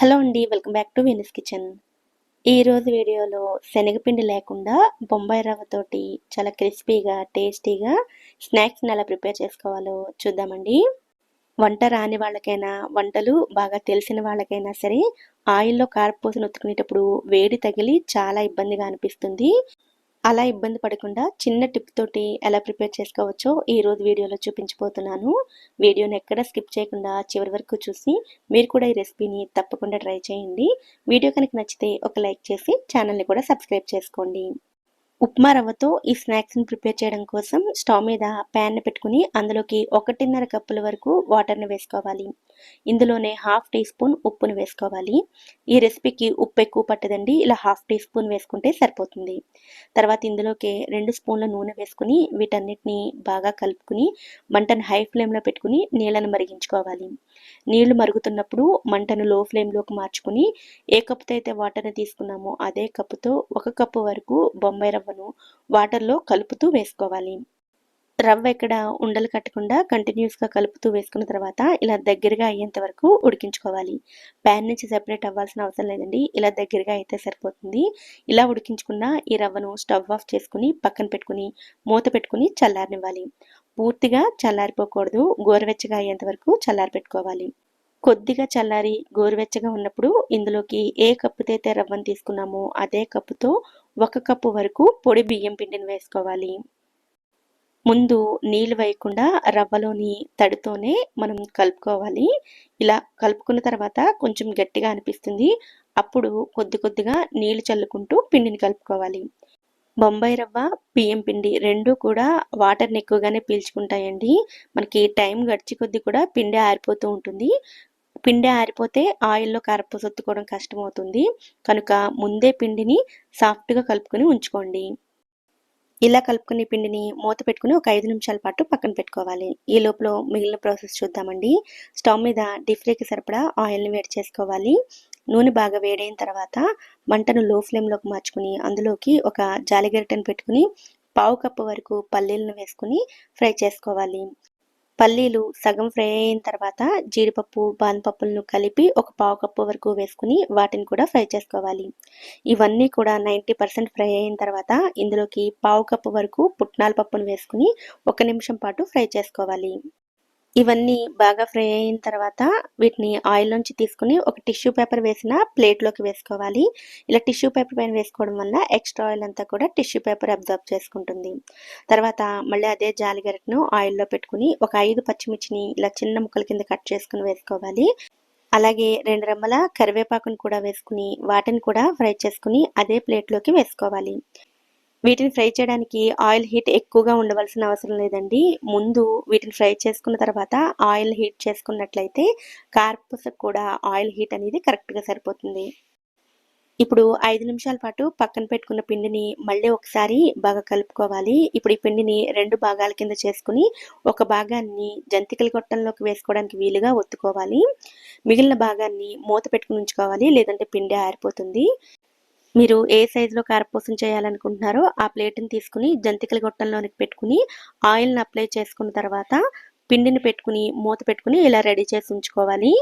Hello అండి welcome back to Venice kitchen. ఈరోజు వీడియోలో శనగపిండి లేకుండా బొంబాయి రవ్వతోటి చాలా క్రిస్పీగా టేస్టీగా స్నాక్స్ని ఎలా ప్రిపేర్ చేసుకోవాలో చూద్దామండి. వంట రాని వాళ్ళకైనా వంటలు బాగా తెలిసిన వాళ్ళకైనా సరే ఆయిల్లో కారపూసను ఉతుకునేటప్పుడు వేడి తగిలి చాలా ఇబ్బందిగా అనిపిస్తుంది. అలా ఇబ్బంది పడకుండా చిన్న టిప్ తోటి ఎలా ప్రిపేర్ చేసుకోవచ్చో ఈ రోజు వీడియోలో చూపించబోతున్నాను. వీడియోని ఎక్కడ స్కిప్ చేయకుండా చివరి వరకు చూసి మీరు కూడా ఈ రెసిపీని తప్పకుండా ట్రై చేయండి. వీడియో కనుక నచ్చితే ఒక లైక్ చేసి ఛానల్ని కూడా సబ్స్క్రైబ్ చేసుకోండి. ఉప్మా రవ్వతో ఈ స్నాక్స్ని ప్రిపేర్ చేయడం కోసం స్టవ్ మీద ప్యాన్ పెట్టుకుని అందులోకి ఒకటిన్నర కప్పుల వరకు వాటర్ని వేసుకోవాలి. ఇందులోనే హాఫ్ టీ స్పూన్ ఉప్పును వేసుకోవాలి. ఈ రెసిపీకి ఉప్పు ఎక్కువ పట్టదండి. ఇలా హాఫ్ టీ స్పూన్ వేసుకుంటే సరిపోతుంది. తర్వాత ఇందులోకి రెండు స్పూన్ల నూనె వేసుకుని వీటన్నిటిని బాగా కలుపుకుని మంటను హై ఫ్లేమ్లో పెట్టుకుని నీళ్ళను మరిగించుకోవాలి. నీళ్ళు మరుగుతున్నప్పుడు మంటను లో ఫ్లేమ్లోకి మార్చుకుని ఏ కప్పుతో అయితే వాటర్ని తీసుకున్నామో అదే కప్పుతో ఒక కప్పు వరకు బొంబాయి రవ్వను వాటర్లో కలుపుతూ వేసుకోవాలి. రవ్వ ఎక్కడ ఉండలు కట్టకుండా కంటిన్యూస్గా కలుపుతూ వేసుకున్న తర్వాత ఇలా దగ్గరగా అయ్యేంత వరకు ఉడికించుకోవాలి. ప్యాన్ నుంచి సెపరేట్ అవ్వాల్సిన అవసరం లేదండి. ఇలా దగ్గరగా అయితే సరిపోతుంది. ఇలా ఉడికించుకున్న ఈ రవ్వను స్టవ్ ఆఫ్ చేసుకుని పక్కన పెట్టుకుని మూత పెట్టుకుని చల్లారనివ్వాలి. పూర్తిగా చల్లారిపోకూడదు. గోరువెచ్చగా అయ్యేంత వరకు చల్లారి పెట్టుకోవాలి కొద్దిగా చల్లారి గోరువెచ్చగా ఉన్నప్పుడు ఇందులోకి ఏ కప్పుతో అయితే రవ్వను తీసుకున్నామో అదే కప్పుతో ఒక కప్పు వరకు పొడి బియ్యం పిండిని వేసుకోవాలి. ముందు నీళ్ళు వేయకుండా రవ్వలోని తడితోనే మనం కలుపుకోవాలి. ఇలా కలుపుకున్న తర్వాత కొంచెం గట్టిగా అనిపిస్తుంది. అప్పుడు కొద్ది కొద్దిగా నీళ్ళు చల్లుకుంటూ పిండిని కలుపుకోవాలి. బొంబాయి రవ్వ బియ్యం పిండి రెండు కూడా వాటర్ని ఎక్కువగానే పీల్చుకుంటాయండి. మనకి టైం గడిచి కొద్ది కూడా పిండి ఆరిపోతూ ఉంటుంది. పిండి ఆరిపోతే ఆయిల్లో కారపూస ఒత్తుకోవడం కష్టమవుతుంది. కనుక ముందే పిండిని సాఫ్ట్గా కలుపుకొని ఉంచుకోండి. ఇలా కలుపుకునే పిండిని మూత పెట్టుకుని ఒక ఐదు నిమిషాల పాటు పక్కన పెట్టుకోవాలి. ఈ లోపల మిగిలిన ప్రాసెస్ చూద్దామండి. స్టవ్ మీద డీప్ ఫ్రైకి సరిపడా ఆయిల్ని వేడి చేసుకోవాలి. నూనె బాగా వేడైన తర్వాత మంటను లో ఫ్లేమ్లోకి మార్చుకుని అందులోకి ఒక జాలిగరిటెను పెట్టుకుని పావు కప్పు వరకు పల్లీలను వేసుకుని ఫ్రై చేసుకోవాలి. పల్లీలు సగం ఫ్రై అయిన తర్వాత జీడిపప్పు బాన్పప్పులను కలిపి ఒక పావు కప్పు వరకు వేసుకుని వాటిని కూడా ఫ్రై చేసుకోవాలి. ఇవన్నీ కూడా నైంటీ పర్సెంట్ ఫ్రై అయిన తర్వాత ఇందులోకి పావు కప్పు వరకు పుట్నాల పప్పును వేసుకుని ఒక నిమిషం పాటు ఫ్రై చేసుకోవాలి. ఇవన్నీ బాగా ఫ్రై అయిన తర్వాత వీటిని ఆయిల్ నుంచి తీసుకుని ఒక టిష్యూ పేపర్ వేసిన ప్లేట్లోకి వేసుకోవాలి. ఇలా టిష్యూ పేపర్ పైన వేసుకోవడం వల్ల ఎక్స్ట్రా ఆయిల్ అంతా కూడా టిష్యూ పేపర్ అబ్జర్వ్ చేసుకుంటుంది. తర్వాత మళ్ళీ అదే జాలిగరిటను ఆయిల్లో పెట్టుకుని ఒక ఐదు పచ్చిమిర్చిని ఇలా చిన్న ముక్కల కింద కట్ చేసుకుని వేసుకోవాలి. అలాగే రెండు రెమ్మల కరివేపాకును కూడా వేసుకుని వాటిని కూడా ఫ్రై చేసుకుని అదే ప్లేట్లోకి వేసుకోవాలి. వీటిని ఫ్రై చేయడానికి ఆయిల్ హీట్ ఎక్కువగా ఉండవలసిన అవసరం లేదండి. ముందు వీటిని ఫ్రై చేసుకున్న తర్వాత ఆయిల్ హీట్ చేసుకున్నట్లయితే కార్పూసకు కూడా ఆయిల్ హీట్ అనేది కరెక్ట్గా సరిపోతుంది. ఇప్పుడు ఐదు నిమిషాల పాటు పక్కన పెట్టుకున్న పిండిని మళ్ళీ ఒకసారి బాగా కలుపుకోవాలి. ఇప్పుడు ఈ పిండిని రెండు భాగాల కింద చేసుకుని ఒక భాగాన్ని జంతికల గొట్టంలోకి వేసుకోవడానికి వీలుగా ఒత్తుకోవాలి. మిగిలిన భాగాన్ని మూత పెట్టుకుని ఉంచుకోవాలి. లేదంటే పిండి ఆరిపోతుంది. మీరు ఏ సైజులో కారపూసం చేయాలనుకుంటున్నారో ఆ ప్లేట్ని తీసుకుని జంతికల గొట్టంలోనికి పెట్టుకుని ఆయిల్ని అప్లై చేసుకున్న తర్వాత పిండిని పెట్టుకుని మూత పెట్టుకుని ఇలా రెడీ చేసి ఉంచుకోవాలి.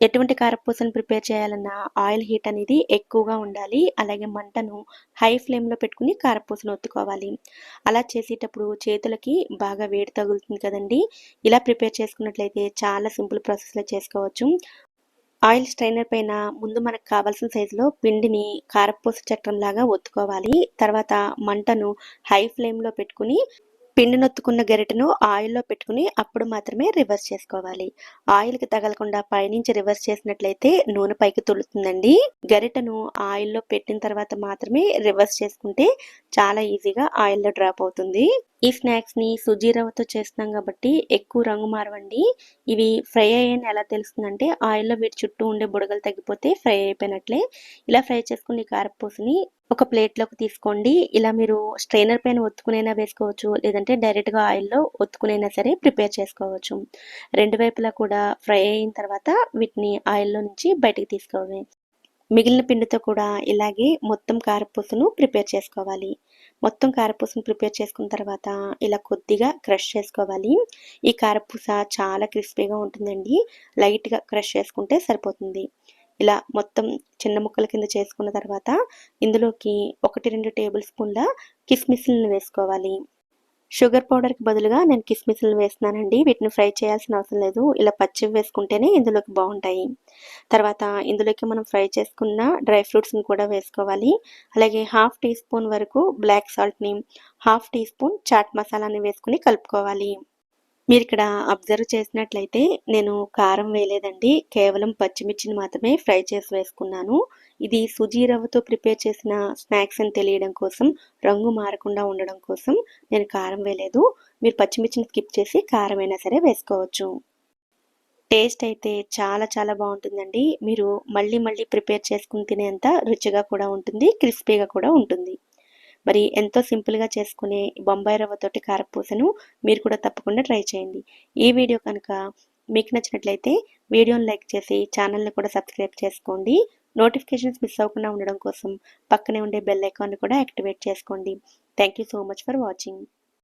ఎటువంటి కారపూసను ప్రిపేర్ చేయాలన్నా ఆయిల్ హీట్ అనేది ఎక్కువగా ఉండాలి. అలాగే మంటను హై ఫ్లేమ్లో పెట్టుకుని కారపూసను ఒత్తుకోవాలి. అలా చేసేటప్పుడు చేతులకి బాగా వేడి తగులుతుంది కదండి. ఇలా ప్రిపేర్ చేసుకున్నట్లయితే చాలా సింపుల్ ప్రాసెస్లో చేసుకోవచ్చు. ఆయిల్ స్ట్రైనర్ పైన ముందు మనకు కావాల్సిన సైజులో పిండిని కారపూస చక్రం లాగా ఒత్తుకోవాలి. తర్వాత మంటను హై ఫ్లేమ్లో పెట్టుకుని పిండి నొత్తుకున్న గరిటను ఆయిల్లో పెట్టుకుని అప్పుడు మాత్రమే రివర్స్ చేసుకోవాలి. ఆయిల్కి తగలకుండా పైనుంచి రివర్స్ చేసినట్లయితే నూనె పైకి తులుతుందండి గరిటెను ఆయిల్లో పెట్టిన తర్వాత మాత్రమే రివర్స్ చేసుకుంటే చాలా ఈజీగా ఆయిల్లో డ్రాప్ అవుతుంది. ఈ స్నాక్స్ని సుజీ రవ్వతో చేస్తున్నాం కాబట్టి ఎక్కువ రంగు మారవండి. ఇవి ఫ్రై అయ్యాయని ఎలా తెలుస్తుందంటే ఆయిల్లో వీటి చుట్టూ ఉండే బుడగలు తగ్గిపోతే ఫ్రై అయిపోయినట్లే. ఇలా ఫ్రై చేసుకుని కారపూసని ఒక ప్లేట్లోకి తీసుకోండి. ఇలా మీరు స్ట్రైనర్ పైన ఒత్తుకునైనా వేసుకోవచ్చు లేదంటే డైరెక్ట్గా ఆయిల్లో ఒత్తుకునైనా సరే ప్రిపేర్ చేసుకోవచ్చు. రెండు వైపులా కూడా ఫ్రై అయిన తర్వాత వీటిని ఆయిల్లో నుంచి బయటకు తీసుకోవాలి మిగిలిన పిండితో కూడా ఇలాగే మొత్తం కారపూసను ప్రిపేర్ చేసుకోవాలి. మొత్తం కారపూసను ప్రిపేర్ చేసుకున్న తర్వాత ఇలా కొద్దిగా క్రష్ చేసుకోవాలి. ఈ కారపూస చాలా క్రిస్పీగా ఉంటుందండి. లైట్గా క్రష్ చేసుకుంటే సరిపోతుంది. ఇలా మొత్తం చిన్న ముక్కల కింద చేసుకున్న తర్వాత ఇందులోకి ఒకటి రెండు టేబుల్ స్పూన్ల కిస్మిస్లను వేసుకోవాలి. షుగర్ పౌడర్కి బదులుగా నేను కిస్మిస్లు వేస్తున్నానండి. వీటిని ఫ్రై చేయాల్సిన అవసరం లేదు. ఇలా పచ్చివి వేసుకుంటేనే ఇందులోకి బాగుంటాయి. తర్వాత ఇందులోకి మనం ఫ్రై చేసుకున్న డ్రై ఫ్రూట్స్ని కూడా వేసుకోవాలి. అలాగే హాఫ్ టీ స్పూన్ వరకు బ్లాక్ సాల్ట్ని హాఫ్ టీ స్పూన్ చాట్ మసాలాని వేసుకుని కలుపుకోవాలి. మీరు ఇక్కడ అబ్జర్వ్ చేసినట్లయితే నేను కారం వేయలేదండి. కేవలం పచ్చిమిర్చిని మాత్రమే ఫ్రై చేసి వేసుకున్నాను. ఇది సుజీ రవ్వతో ప్రిపేర్ చేసిన స్నాక్స్ అని తెలియడం కోసం రంగు మారకుండా ఉండడం కోసం నేను కారం వేయలేదు. మీరు పచ్చిమిర్చిని స్కిప్ చేసి కారం అయినా సరే వేసుకోవచ్చు. టేస్ట్ అయితే చాలా చాలా బాగుంటుందండి. మీరు మళ్ళీ మళ్ళీ ప్రిపేర్ చేసుకుని తినేంత రుచిగా కూడా ఉంటుంది క్రిస్పీగా కూడా ఉంటుంది. మరి ఎంతో సింపుల్గా చేసుకునే బొంబాయి రవ్వతోటి కారపూసను మీరు కూడా తప్పకుండా ట్రై చేయండి. ఈ వీడియో కనుక మీకు నచ్చినట్లయితే వీడియోని లైక్ చేసి ఛానల్ని కూడా సబ్స్క్రైబ్ చేసుకోండి. నోటిఫికేషన్స్ మిస్ అవ్వకుండా ఉండడం కోసం పక్కనే ఉండే బెల్ ఐకాన్ని కూడా యాక్టివేట్ చేసుకోండి. Thank you so much for watching.